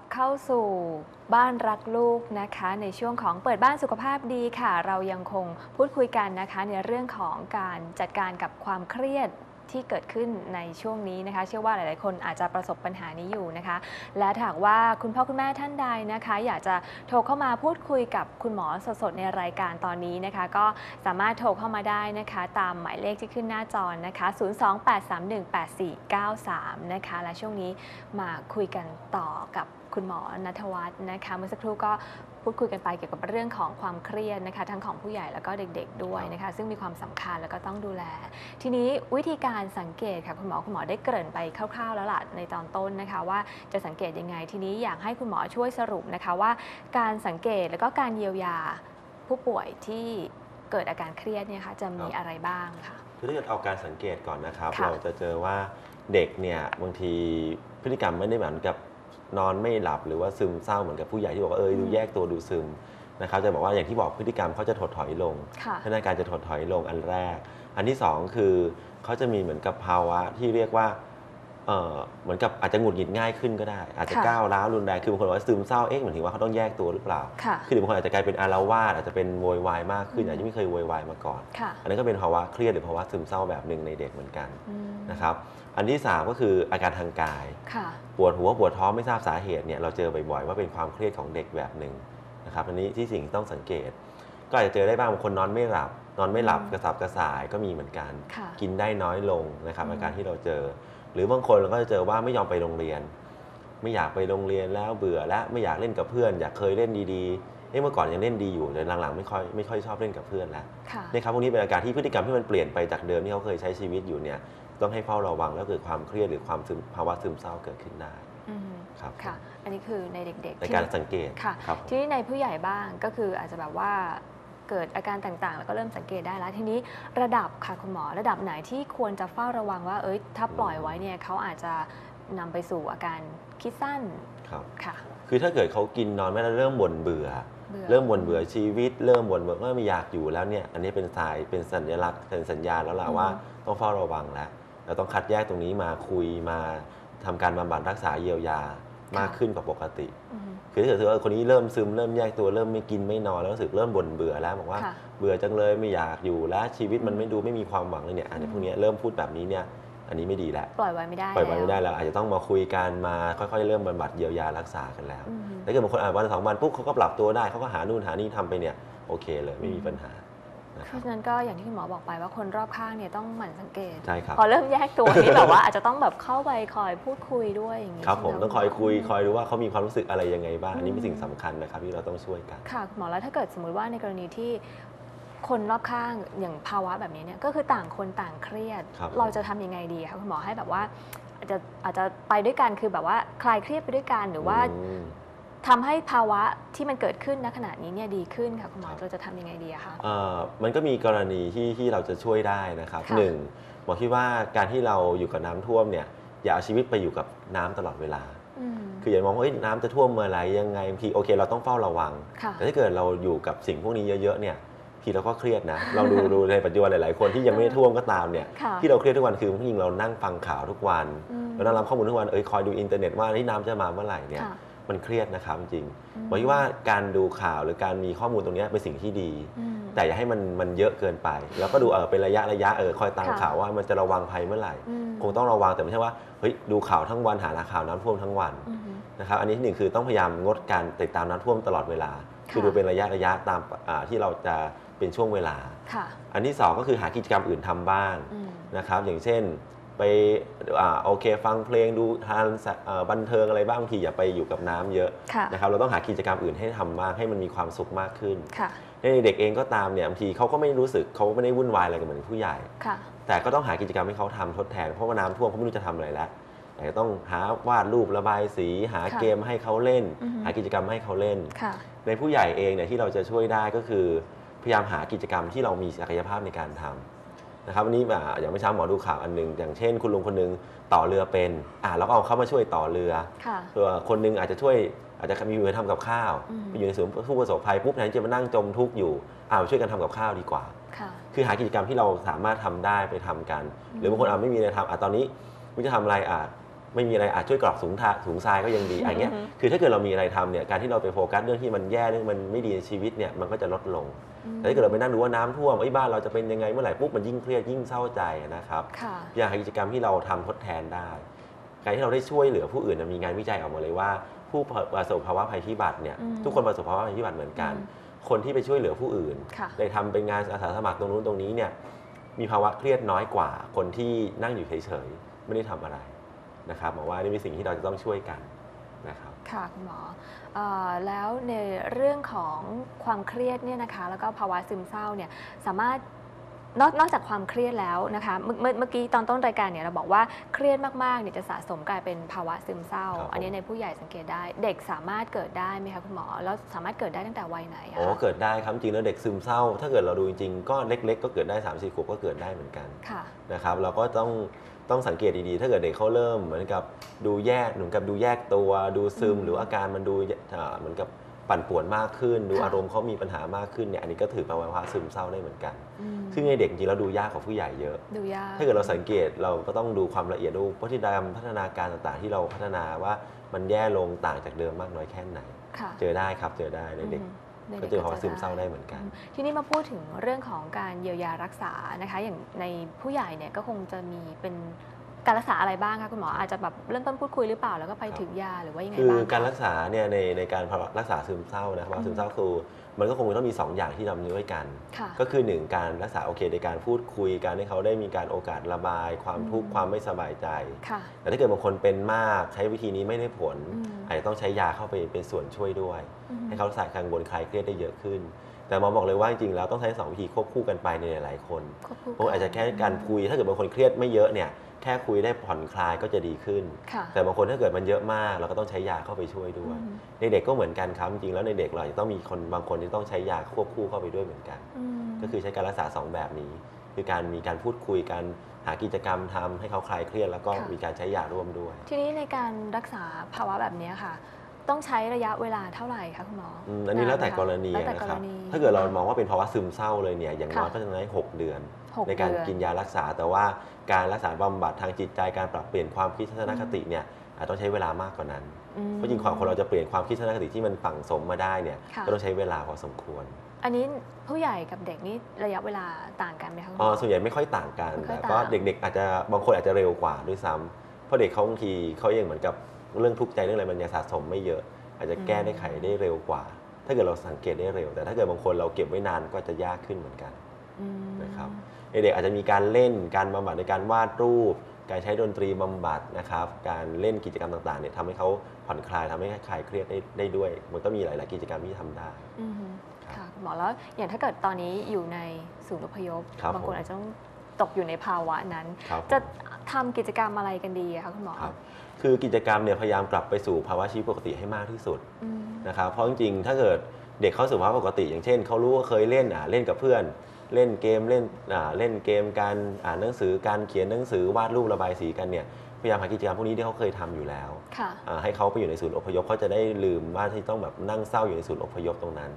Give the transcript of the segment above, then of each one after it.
บเข้าสู่บ้านรักลูกนะคะ ในช่วงของเปิดบ้านสุขภาพดีค่ะ เรายังคงพูดคุยกันนะคะ ในเรื่องของการจัดการกับความเครียดที่เกิดขึ้นในช่วงนี้นะคะ เชื่อว่าหลาย ๆ คนอาจจะประสบปัญหานี้อยู่นะคะ และถ้าหากว่าคุณพ่อคุณแม่ท่านใดนะคะ อยากจะโทรเข้ามาพูดคุยกับคุณหมอสด ๆ ในรายการตอนนี้นะคะ ก็สามารถโทรเข้ามาได้นะคะ ตามหมายเลขที่ขึ้นหน้าจอนะคะ 028318493 นะคะ และช่วงนี้มาคุยกันต่อกับ คุณหมอนัทวัฒน์นะคะเมื่อสักครู่ก็พูดคุยกันไปเกี่ยวกับเรื่องของความเครียดนะคะทั้งของผู้ใหญ่แล้วก็เด็กๆด้วยนะคะซึ่งมีความสำคัญแล้วก็ต้องดูแล ทีนี้วิธีการสังเกตค่ะคุณหมอคุณหมอได้เกริ่นไปคร่าวๆ แล้วล่ะในตอนต้นนะคะ ว่าจะสังเกตยังไง ทีนี้อยากให้คุณหมอช่วยสรุปนะคะว่า การสังเกตแล้วก็การเยียวยาผู้ป่วยที่เกิดอาการเครียดเนี่ยค่ะจะมีครับอะไรบ้างค่ะคือถ้าเกิดเอาการสังเกตก่อนนะครับค่ะเราจะเจอว่าเด็กเนี่ยบางทีพฤติกรรมไม่ได้เหมือนกับ นอนไม่หลับหรือว่าซึมเศร้าเหมือนกับผู้ใหญ่ที่บอกว่าเออดูแยกตัวดูซึมนะครับจะบอกว่าอย่างที่บอกพฤติกรรมเขาจะถดถอยลงค่ะพัฒนาการจะถดถอยลงอันแรก อันที่สองคือเขาจะมีเหมือนกับภาวะที่เรียกว่า เออเหมือนกับอาจจะหงุดหงิดง่ายขึ้นก็ได้ อาจจะค่ะก้าวร้าวรุนแรงคือบางคนบอกว่าซึมเศร้าเอ๊ะเหมือนถึงว่าเขาต้องแยกตัวหรือเปล่าค่ะคือหรือบางคนอาจจะกลายเป็นอารวาสอาจจะเป็นโวยวายมากขึ้นอืมอาจจะไม่เคยโวยวายมาก่อนค่ะอันนั้นก็เป็นภาวะเครียดหรือภาวะซึมเศร้าแบบหนึ่งในเด็กเหมือนกันอืมนะครับอันที่ 3 ก็คืออาการทางกายค่ะปวดหัวปวดท้องไม่ทราบสาเหตุเนี่ยเราเจอบ่อยๆว่าเป็นความเครียดของเด็กแบบหนึ่งนะครับอันนี้ที่สิ่งที่ต้องสังเกต ก็อาจจะเจอได้บ้างบางคนนอนไม่หลับนอนไม่หลับอืมกระสับกระส่ายก็มีเหมือนกันค่ะกินได้น้อยลงนะครับอืมอาการที่เราเจอ หรือบางคนเราก็จะเจอว่าไม่ยอมไปโรงเรียน ไม่อยากไปโรงเรียนแล้วเบื่อแล้วไม่อยากเล่นกับเพื่อน อยากเคยเล่นดีๆเอ๊ะเมื่อก่อนยังเล่นดีอยู่แต่หลังๆไม่ค่อยไม่ค่อยชอบเล่นกับเพื่อนแล้วค่ะนี่ครับพวกนี้เป็นอาการที่พฤติกรรมที่มันเปลี่ยนไปจากเดิมที่เขาเคยใช้ชีวิตอยู่เนี่ยต้องให้เฝ้าระวังแล้วเกิดความเครียดหรือความซึมภาวะซึมเศร้าเกิดขึ้นได้อืมครับค่ะ อันนี้คือในเด็กๆในที่การสังเกตค่ะครับผมทีนี้ในผู้ใหญ่บ้างก็คืออาจจะแบบว่า เกิดอาการต่างๆ แล้วก็เริ่มสังเกตได้แล้วทีนี้ระดับค่ะคุณหมอระดับไหนที่ควรจะเฝ้าระวังว่า เอ้ยถ้าปล่อยไว้เนี่ยเขาอาจจะนำไปสู่อาการคิดสั้นครับค่ะ คือถ้าเกิดเขากินนอนไม่ได้เริ่มบ่นเบื่อบื่อเริ่มบ่นเบื่อชีวิต เริ่มบ่นแบบว่าไม่อยากอยู่แล้วเนี่ยอันนี้เป็นสายเป็นสัญลักษณ์เป็นสัญญาณแล้วล่ะอืมว่าต้องเฝ้าระวังแล้วเราต้องคัดแยกตรงนี้มาคุยมาทำการบำบัดรักษาเยียวยา มากขึ้นกว่าปกติอืมคือถ้าเกิดว่าคนนี้เริ่มซึมเริ่มแยกตัวเริ่มไม่กินไม่นอนแล้วรู้สึกเริ่มบ่นเบื่อแล้วบอกว่าค่ะเบื่อจังเลยไม่อยากอยู่แล้วชีวิตมันไม่ดูไม่มีความหวังเลยเนี่ยอันนี้อืมพวกเนี้ยเริ่มพูดแบบนี้เนี่ยอันนี้ไม่ดีแล้วปล่อยไว้ไม่ได้ปล่อยไว้ไม่ได้แล้วแล้วอาจจะต้องมาคุยกันมาค่อยๆ เริ่มบำบัดเยียวยารักษากันแล้วอืมถ้าเกิดบางคนอ่านวันสองวันปุ๊บเขาก็ปรับตัวได้เขาก็หานู่นหานี่ทำไปเนี่ยโอเคเลยไม่มีปัญหานะ เพครับราะฉะนั้นก็อย่างที่คุณหมอบอกไปว่าคนรอบข้างเนี่ยต้องหมั่นสังเกต ใช่ครับ พอเริ่มแยกตัวนี่แบบว่าอาจจะต้องแบบเข้าไปคอยพูดคุยด้วยอย่างนี้ครับผมใช่ไหต้องคอยคุยมคอยดูว่าเขามีความรู้สึกอะไรยังไงบ้าง อันนี้อืมเป็นสิ่งสำคัญนะครับที่เราต้องช่วยกัน ค่ะคุณหมอแล้วถ้าเกิดสมมุติว่าในกรณีที่คนรอบข้างอย่างภาวะแบบนี้เนี่ยก็คือต่างคนต่างเครียดครับเราจะทำยังไงดีคะคุณหมอให้แบบว่าอาจจะอาจจะไปด้วยกันคือแบบว่าคลายเครียดไปด้วยกันหรือว่าอืม ทำให้ภาวะที่มันเกิดขึ้นณขณะนี้เนี่ยดีขึ้นค่ะคุณหมอครับเราจะทำยังไงดีอะคะเอ่อมันก็มีกรณีที่ที่เราจะช่วยได้นะครับค่ะหนึ่งหมอคิดว่าการที่เราอยู่กับน้ำท่วมเนี่ยอย่าเอาชีวิตไปอยู่กับน้ำตลอดเวลาอืมคืออย่ามองว่าเอ้ยน้ำจะท่วมเมื่อไหรยังไงบางทีโอเค เราต้องเฝ้าระวังค่ะแต่ถ้าเกิดเราอยู่กับสิ่งพวกนี้เยอะๆเนี่ยทีเราก็เครียดนะเราดูดูในปัจจุบันหลายๆคนที่ยังไม่ได้ท่วมก็ตามเนี่ยค่ะที่เราเครียดทุกวันคือจริงๆเรานั่งฟังข่าวทุกวันอืมเรานั่งรับข้อมูลทุกวันเอ้ยคอยดูอินเทอร์เน็ตว่าที่น้ำจะมาเมื่อไหร่เนี่ยค่ะ มันเครียดนะครับจริงอืมๆผมคิดว่าการดูข่าวหรือการมีข้อมูลตรงเนี้ยเป็นสิ่งที่ดีอืมแต่อย่าให้มันมันเยอะเกินไป แล้วก็ดูเออเป็นระยะระยะเออคอยตามค่ะข่าวว่ามันจะระวังภัยเมื่อไหร่อืมคงต้องระวังแต่ไม่ใช่ว่าเฮ้ยดูข่าวทั้งวันหาข่าวน้ำท่วมทั้งวันอืมนะครับอันนี้หนึ่งคือต้องพยายามงดการติดตามน้ำท่วมตลอดเวลา คือค่ะดูเป็นระยะระยะตามอ่าที่เราจะเป็นช่วงเวลาค่ะอันที่สองก็คือหากิจกรรมอื่นทำบ้างอืมนะครับอย่างเช่น ไปอ่าโอเค ฟังเพลงดูทานสะเอ่อบันเทิงอะไรบ้างบางทีอย่าไปอยู่กับน้ำเยอะค่ะนะครับเราต้องหากิจกรรมอื่นให้ทำบ้างให้มันมีความสุขมากขึ้นค่ะในเด็กเองก็ตามเนี่ยบางทีเขาก็ไม่รู้สึกเขาไม่ได้วุ่นวายอะไรกับเหมือนผู้ใหญ่ ค่ะ แต่ก็ต้องหากิจกรรมให้เขาทำทดแทน เพราะว่าน้ำท่วมเขาไม่รู้จะทำอะไรแล้วแต่ก็ต้องหาวาดรูประบายสี หาค่ะเกมให้เขาเล่น อือฮึ หากิจกรรมให้เขาเล่น ค่ะ ในผู้ใหญ่เองเนี่ยที่เราจะช่วยได้ก็คือ พยายามหากิจกรรมที่เรามีศักยภาพในการทำ นะครับวันนี้อ่าอย่างเมื่อเช้าหมอดูข่าวอันหนึง อย่างเช่น คุณลุงคนหนึงต่อเรือเป็นอ่าเราก็เอาเขามาช่วยต่อเรือค่ะตัวคนหนึงอาจจะช่วยอาจจะมีมือทำกับข้าวอืมไปอยู่ในศูนย์ผู้ประสบภัยปุ๊บแทนที่จะมานั่งจมทุกข์อยู่อ่ามาช่วยกันทำกับข้าวดีกว่าค่ะคือหากิจกรรมที่เราสามารถทำได้ไปทำกันอืมหรือบางคนอะไม่มีอะไรทำอะตอนนี้ไม่รู้จะทำอะไรอะ ไม่มีอะไรอาจช่วยกรอกถุงทาถุงทรายก็ยังดีอย่างเงี้ยอือฮึคือถ้าเกิดเรามีอะไรทำเนี่ยการที่เราไปโฟกัสเรื่องที่มันแย่เรื่องมันไม่ดีในชีวิตเนี่ยมันก็จะลดลง แต่ถ้าเกิดเราไปนั่งดูว่าน้ำท่วมไอ้ยบ้านเราจะเป็นยังไงเมื่อไหร่ปุ๊บมันยิ่งเครียดยิ่งเศร้าใจนะครับค่ะอย่างกิจกรรมที่เราทำทดแทนได้การที่เราได้ช่วยเหลือผู้อื่นนะมีงานวิจัยออกมาเลยว่า ผู้ประสบภาวะภัยพิบัติเนี่ยอืมทุกคนประสบภาวะภัยพิบัติเหมือนกัน คนที่ไปช่วยเหลือผู้อื่นค่ะได้ทำเป็นงานอาสาสมัครตรงนู้นตรงนี้เนี่ยมีภาวะเครียดน้อยกว่าคนที่นั่งอยู่เฉยๆไม่ได้ทำอะไร นะครับหมอว่านี่เป็นสิ่งที่เราจะต้องช่วยกันนะครับค่ะคุณหมอเอ่อแล้วในเรื่องของความเครียดเนี่ยนะคะแล้วก็ภาวะซึมเศร้าเนี่ยสามารถนอกนอกจากความเครียดแล้วนะคะเมื่อเมื่อเมื่อกี้ตอนต้นรายการเนี่ยเราบอกว่าเครียดมากๆเนี่ยจะสะสมกลายเป็นภาวะซึมเศร้าครับผมอันนี้ในผู้ใหญ่สังเกตได้ เด็กสามารถเกิดได้ไหมคะคุณหมอแล้วสามารถเกิดได้ตั้งแต่วัยไหนอะโอ้คะเกิดได้ครับจริงแล้วเด็กซึมเศร้า ถ้าเกิดเราดูจริงๆก็เล็ก ๆ ก็เกิดได้3ามสี่ขวบก็เกิดได้เหมือนกันค่ะนะครับเราก็ต้อง ต้องสังเกตดีๆ ถ้าเกิดเด็กเขาเริ่มเหมือนกับดูแยกเหมือนกับดูแยกตัวดูซึมอืมหรืออาการมันดูอ่าเหมือนกับปั่นป่วนมากขึ้น ดูค่ะอารมณ์เขามีปัญหามากขึ้นเนี่ยอันนี้ก็ถือเป็นภาวะซึมเศร้าได้เหมือนกันอืมซึ่งในเด็กจริงๆแล้วดูยากกว่าผู้ใหญ่เยอะ ดูยาก ถ้าเกิดเราสังเกตเราก็ต้องดูความละเอียดดูพฤติกรรมพัฒนาการต่างๆ ที่เราพัฒนาว่ามันแย่ลงต่างจากเดิมมากน้อยแค่ไหนค่ะเจอได้ครับเจอได้ในเด็กอืม ในก็ด็เจอภาวะซึมเศร้าได้เหมือนกัน ทีนี้มาพูดถึงเรื่องของการเยียวยารักษานะคะ อย่างในผู้ใหญ่เนี่ยก็คงจะมีเป็น การรักษาอะไรบ้างคะคุณหมออาจจะแบบเริ่มต้นพูดคุยหรือเปล่าแล้วก็ไปถึงยาหรือว่ายังไงคือบ้างคะ การรักษาเนี่ยในในการรักษาซึมเศร้านะครับว่าซึมเศร้าคือมันก็คงต้องมี 2 อย่างที่ทำด้วยกัน ค่ะก็คือ 1 การรักษาโอเคในการพูดคุยการให้เขาได้มีการโอกาสระบาย ความทุกข์อืมความไม่สบายใจ ค่ะ แต่ถ้าเกิดบางคนเป็นมากใช้วิธีนี้ไม่ได้ผล อืมอาจจะต้องใช้ยาเข้าไปเป็นส่วนช่วยด้วย อืม ให้เขาสายกังวลคลายเครียดได้เยอะขึ้น แต่หมอบอกเลยว่าจริงๆแล้วต้องใช้สองวิธีควบคู่กันไปในหลายๆคนควบคู่เพราะอาจจะแค่นการคุย ถ้าเกิดบางคนเครียดไม่เยอะเนี่ยแค่คุยได้ผ่อนคลายก็จะดีขึ้นค่ะแต่บางคนถ้าเกิดมันเยอะมากเราก็ต้องใช้ยาเข้าไปช่วยด้วยอืมในเด็กก็เหมือนกันครับจริงๆแล้วในเด็กเราจะต้องมีคนบางคนที่ต้องใช้ยาควบคู่เข้าไปด้วยเหมือนกันอืมก็คือใช้การรักษาสองแบบนี้ คือการมีการพูดคุยการหากิจกรรมทำให้เขาคลายเครียดแล้วก็มีการใช้ยาร่วมด้วย ทีนี้ในการรักษาภาวะแบบนี้ค่ะ ต้องใช้ระยะเวลาเท่าไหร่คะคุณหมออืมอันนี้แล้วแต่กรณีแล้วแต่นะกครรับ ณี ถ้าเกิดเรามองว่าเป็นภาวะซึมเศร้าเลยเนี่ยอย่างน้อยค่ะก็จะใช้หกเดือน หกในการเดือนกินยารักษา แต่ว่าการรักษาบำบัดทางจิตใจการปรับเปลี่ยนความคิดทัศนคติเนี่ยอาจต้องใช้เวลามากกว่านั้นอืม เพราะจริงความคนเราจะเปลี่ยนความคิดทัศนคติที่มันฝังสมมาได้เนี่ยค่ะ ก็ต้องใช้เวลาพอสมควรอันนี้ผู้ใหญ่กับเด็กนี่ระยะเวลาต่างกันไหมคะคุณหอ๋มออส่วนใหญ่ไม่ค่อยต่างกันไม่ค่อยแต่ก็ต่าง เด็กๆ อาจจะบางคนอาจจะเร็วกว่าด้วยซ้ำเพราะเด็กเขาบางทีเขายังเหมือนกับ เรื่องทุกข์ใจเรื่องอะไรมันยังสะสมไม่เยอะ อาจจะแก้ได้ไขได้เร็วกว่า ถ้าเกิดเราสังเกตได้เร็ว แต่ถ้าเกิดบางคนเราเก็บไว้นานก็จะยากขึ้นเหมือนกันอืมนะครับเด็กๆอาจจะมีการเล่นการบำบัดในการวาดรูป การใช้ดนตรีบำบัดนะครับ การเล่นกิจกรรมต่างๆเนี่ยทำให้เขาผ่อนคลายทำให้คลายเครียดได้ได้ด้วย มันก็มีหลาย ๆ กิจกรรมที่ทำได้อืมครับค่ะคุณหมอแล้วอย่างถ้าเกิดตอนนี้อยู่ในศูนย์อพยพครับบางคนผมอาจจะต้องตกอยู่ในภาวะนั้นครับจะทำกิจกรรมอะไรกันดีอะคะคุณหมอ ครับคือกิจกรรมเนี่ยพยายามกลับไปสู่ภาวะชีวิตปกติให้มากที่สุดอืมนะครับเพราะจริงๆ ถ้าเกิดเด็กเข้าสู่ภาวะปกติ อย่างเช่นเขารู้ว่าเคยเล่นอ่าเล่นกับเพื่อน เล่นเกมเล่นอ่าเล่นเกมการอ่านหนังสือการเขียนหนังสือวาดรูประบายสีกันเนี่ยพยายามหากิจกรรมพวกนี้ที่เขาเคยทำอยู่แล้วค่ะอ่าให้เขาไปอยู่ในศูนย์อพยพเขาจะได้ลืมว่าที่ต้องแบบนั่งเศร้าอยู่ในศูนย์อพยพตรงนั้น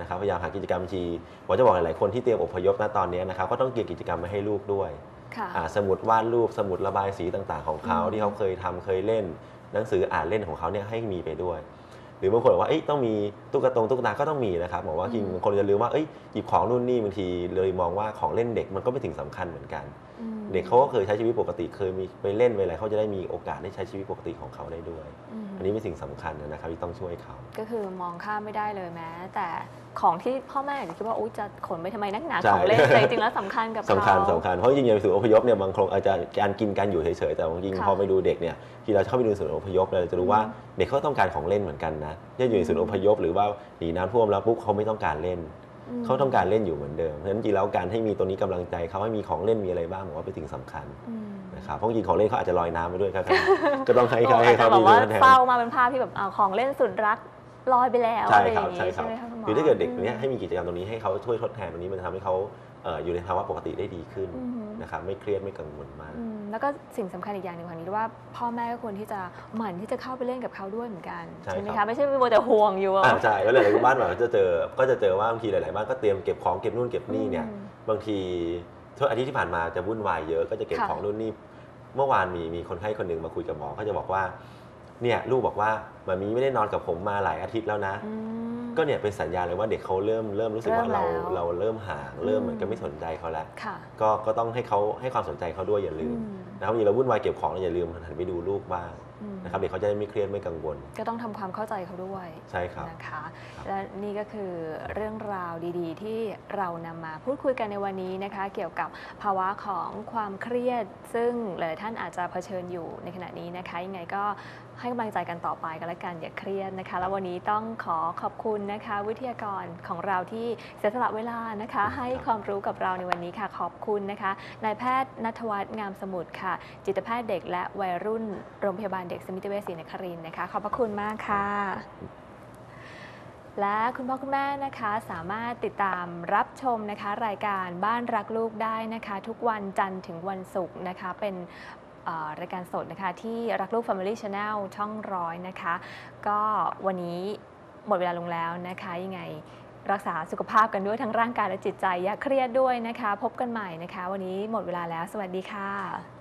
นะครับพยายามหากิจกรรมทีผมจะบอกหลายๆคนที่เตรียมอพยพณตอนนี้นะครับก็ต้องเกี่ยกิจกรรมมาให้ลูกด้วยค่ะอ่า สมุดวาดรูปสมุดระบายสีต่างๆ ของเขาอืมที่เขาเคยทำเคยเล่น หนังสืออ่านเล่นของเขาเนี่ยให้มีไปด้วย หรือบางคนบอกว่าเอ้ยต้องมีตุ๊กตาตุ๊กตาก็ต้องมีนะครับบอกว่าจริงบางคนจะลืมว่าเอ้ยหยิบของนู่นนี่บางทีเลยมองว่าของเล่นเด็กมันก็ไม่ถึงสำคัญเหมือนกันอืมเด็กเขาก็เคยใช้ชีวิตปกติเคยมีไปเล่นไปอะไรเขาจะได้มีโอกาสได้ใช้ชีวิตปกติของเขาได้ด้วยม อันนี้เป็นสิ่งสำคัญนะครับที่ต้องช่วยเขา ก็คือมองข้ามไม่ได้เลยแม้ แต่ของที่พ่อแม่อาจจะคิดว่าอุ๊ยจะขนไปทำไมนักหนาใช่ของเล่นแต่จริงๆแล้วสำคัญกับสำคัญเขาสำคัญเพราะจริงๆในศูนย์อพยพเนี่ยบางคนอาจจะการกินการอยู่เฉยๆแต่จริงๆค่ะพอไปดูเด็กเนี่ยที่เราเข้าไปดูศูนย์อพยพเราจะรู้ว่าอืมเด็กเขาต้องการของเล่นเหมือนกันนะที่อยู่ในศูนย์อพยพหรือว่าหนีน้ำท่วมแล้วปุ๊บเขาไม่ต้องการเล่นมเขาต้องการเล่นอยู่เหมือนเดิมเพราะฉะนั้นจริงๆแล้วการให้มีตัวนี้กำลังใจเขาให้มีของเล่นมีอะไรบ้างผมว่าเป็นสิ่งสำคัญอืม นะครับเพราะจริงๆของเล่นเขาอาจจะลอยน้ำไปด้วยครับ ก็ต้องให้เขาโอ้ให้อาจเขาจะแบมีบว่าตัวแทนเศร้ามาเป็นภาพที่แบบเอาของเล่นสุดรักลอยไปแล้วใช่อะไรอครับย่างใช่นี้ครัใช่บไหมคะคุณหมอคือถ้าเกิดเด็กอืมเนี้ยให้มีกิจกรรมตรงนี้ให้เขาช่วยทดแทนตรงนี้มันจะทำให้เขาเอ่ออยู่ในภาวะปกติได้ดีขึ้นอืมนะครับไม่เครียดไม่กังวลมากอืมแล้วก็สิ่งสำคัญอีกอย่างหนึ่งของนี้ว่าพ่อแม่ก็ควรที่จะหมั่นที่จะเข้าไปเล่นกับเขาด้วยเหมือนกันใช่ใช่ไหมครัคะบไม่ใช่มัวแต่ห่วงอยู่อะอ่าใช่แล้วหลายๆบ้านแบบจะเจอก็จะเจอว่าบางทีหลาย ๆ บ้านก็เตรียมเก็บของเก็บนู่นเก็บนี่เนี่ยอืมบางทีทุกอาทิตย์ที่ผ่านมาจะวุ่นวายเยอะก็จะเก็บค่ะของนู่นนี่ เมื่อวานมีมีคนไข้คนหนึ่งมาคุยกับหมอเขาจะบอกว่าเนี่ยลูกบอกว่ามามีไม่ได้นอนกับผมมาหลายอาทิตย์แล้วนะอืมก็เนี่ยเป็นสัญญาณเลยว่าเด็กเขาเริ่มเริ่มรู้สึกว่าเริ่เรามแล้วเราเริ่มห่างเริ่มอืมเหมือนกับไม่สนใจเขาแล้วค่ะก็ก็ต้องให้เขาให้ความสนใจเขาด้วยอย่าลืมอืม นะครับวันนี้เราวุ่นวายเก็บของอย่าลืมหันไปดูลูกบ้างอืม นะครับเด็กเขาจะได้ไม่เครียดไม่กังวล ก็ต้องทำความเข้าใจเขาด้วยใช่ครับ นะคะ ครับ และนี่ก็คือเรื่องราวดีๆ ที่เรานำมาพูดคุยกันในวันนี้นะคะ เกี่ยวกับภาวะของความเครียด ซึ่งหลายๆท่านอาจจะเผชิญอยู่ในขณะนี้นะคะยังไงก็ให้กำลังใจกันต่อไปกันละกันอย่าเครียดนะคะ แล้ววันนี้ต้องขอขอบคุณนะคะ วิทยากรของเราที่เสียสละเวลานะคะ ให้ความรู้กับเราในวันนี้ค่ะขอบคุณนะคะนายแพทย์นัทวัฒน์งามสมุทรค่ะจิตแพทย์เด็กและวัยรุ่นโรงพยาบาลเด็กสมิติเวชศรีนครินทร์นะคะ ขอบพระคุณมากค่ะ และคุณพ่อคุณแม่นะคะสามารถติดตามรับชมนะคะ รายการบ้านรักลูกได้นะคะ ทุกวันจันทร์ถึงวันศุกร์นะคะ เป็นรายการสดนะคะที่รักลูก Family Channel ช่องร้อยนะคะ ก็วันนี้หมดเวลาลงแล้วนะคะยังไงรักษาสุขภาพกันด้วยทั้งร่างกายและจิตใจอย่าเครียดด้วยนะคะ พบกันใหม่นะคะ วันนี้หมดเวลาแล้ว สวัสดีค่ะ